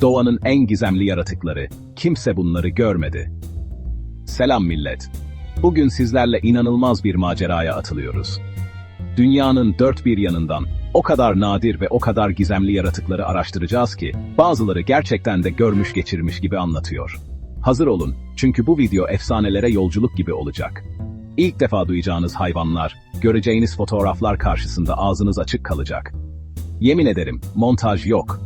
Doğanın en gizemli yaratıkları. Kimse bunları görmedi. Selam millet. Bugün sizlerle inanılmaz bir maceraya atılıyoruz. Dünyanın dört bir yanından o kadar nadir ve o kadar gizemli yaratıkları araştıracağız ki bazıları gerçekten de görmüş geçirmiş gibi anlatıyor. Hazır olun çünkü bu video efsanelere yolculuk gibi olacak. İlk defa duyacağınız hayvanlar, göreceğiniz fotoğraflar karşısında ağzınız açık kalacak. Yemin ederim montaj yok.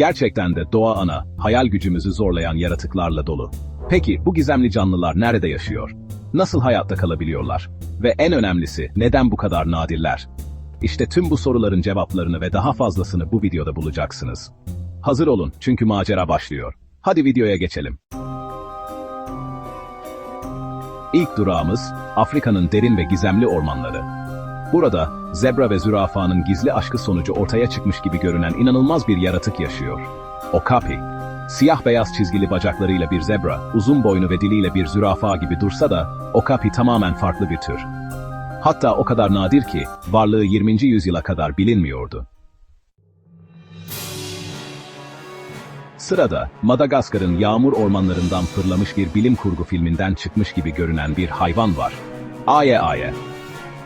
Gerçekten de doğa ana, hayal gücümüzü zorlayan yaratıklarla dolu. Peki bu gizemli canlılar nerede yaşıyor? Nasıl hayatta kalabiliyorlar? Ve en önemlisi neden bu kadar nadirler? İşte tüm bu soruların cevaplarını ve daha fazlasını bu videoda bulacaksınız. Hazır olun çünkü macera başlıyor. Hadi videoya geçelim. İlk durağımız Afrika'nın derin ve gizemli ormanları. Burada zebra ve zürafanın gizli aşkı sonucu ortaya çıkmış gibi görünen inanılmaz bir yaratık yaşıyor. Okapi. Siyah beyaz çizgili bacaklarıyla bir zebra, uzun boynu ve diliyle bir zürafa gibi dursa da Okapi tamamen farklı bir tür. Hatta o kadar nadir ki varlığı 20. yüzyıla kadar bilinmiyordu. Sırada Madagaskar'ın yağmur ormanlarından fırlamış bir bilim kurgu filminden çıkmış gibi görünen bir hayvan var. Aye aye.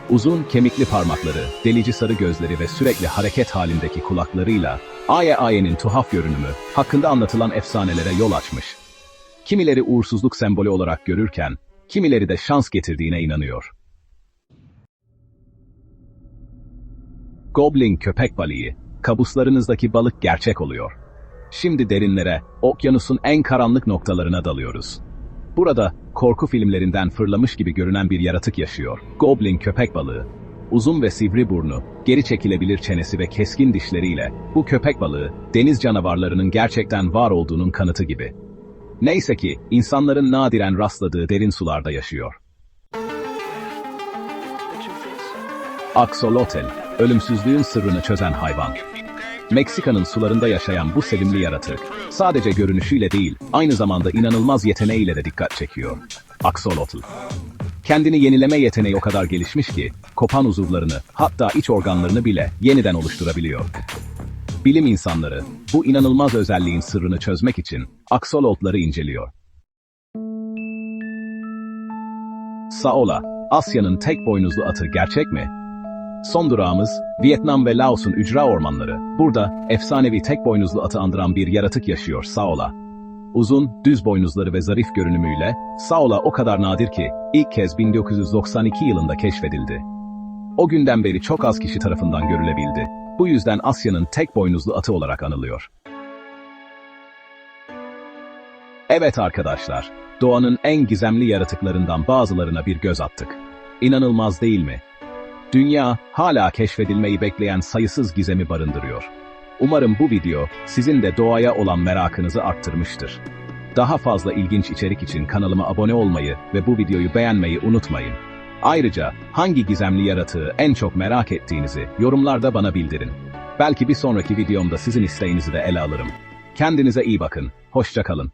Uzun, kemikli parmakları, delici sarı gözleri ve sürekli hareket halindeki kulaklarıyla Aye Aye'nin tuhaf görünümü hakkında anlatılan efsanelere yol açmış. Kimileri uğursuzluk sembolü olarak görürken, kimileri de şans getirdiğine inanıyor. Goblin köpek balığı, kabuslarınızdaki balık gerçek oluyor. Şimdi derinlere, okyanusun en karanlık noktalarına dalıyoruz. Burada korku filmlerinden fırlamış gibi görünen bir yaratık yaşıyor. Goblin köpek balığı. Uzun ve sivri burnu, geri çekilebilir çenesi ve keskin dişleriyle bu köpek balığı deniz canavarlarının gerçekten var olduğunun kanıtı gibi. Neyse ki insanların nadiren rastladığı derin sularda yaşıyor. Axolotl, ölümsüzlüğün sırrını çözen hayvan. Meksika'nın sularında yaşayan bu sevimli yaratık, sadece görünüşüyle değil, aynı zamanda inanılmaz yeteneğiyle de dikkat çekiyor. Axolotl. Kendini yenileme yeteneği o kadar gelişmiş ki, kopan uzuvlarını, hatta iç organlarını bile yeniden oluşturabiliyor. Bilim insanları, bu inanılmaz özelliğin sırrını çözmek için aksolotları inceliyor. Saola, Asya'nın tek boynuzlu atı gerçek mi? Son durağımız, Vietnam ve Laos'un ücra ormanları. Burada, efsanevi tek boynuzlu atı andıran bir yaratık yaşıyor Saola. Uzun, düz boynuzları ve zarif görünümüyle, Saola o kadar nadir ki, ilk kez 1992 yılında keşfedildi. O günden beri çok az kişi tarafından görülebildi. Bu yüzden Asya'nın tek boynuzlu atı olarak anılıyor. Evet arkadaşlar, doğanın en gizemli yaratıklarından bazılarına bir göz attık. İnanılmaz değil mi? Dünya hala keşfedilmeyi bekleyen sayısız gizemi barındırıyor. Umarım bu video sizin de doğaya olan merakınızı arttırmıştır. Daha fazla ilginç içerik için kanalıma abone olmayı ve bu videoyu beğenmeyi unutmayın. Ayrıca hangi gizemli yaratığı en çok merak ettiğinizi yorumlarda bana bildirin. Belki bir sonraki videomda sizin isteğinizi de ele alırım. Kendinize iyi bakın, hoşça kalın.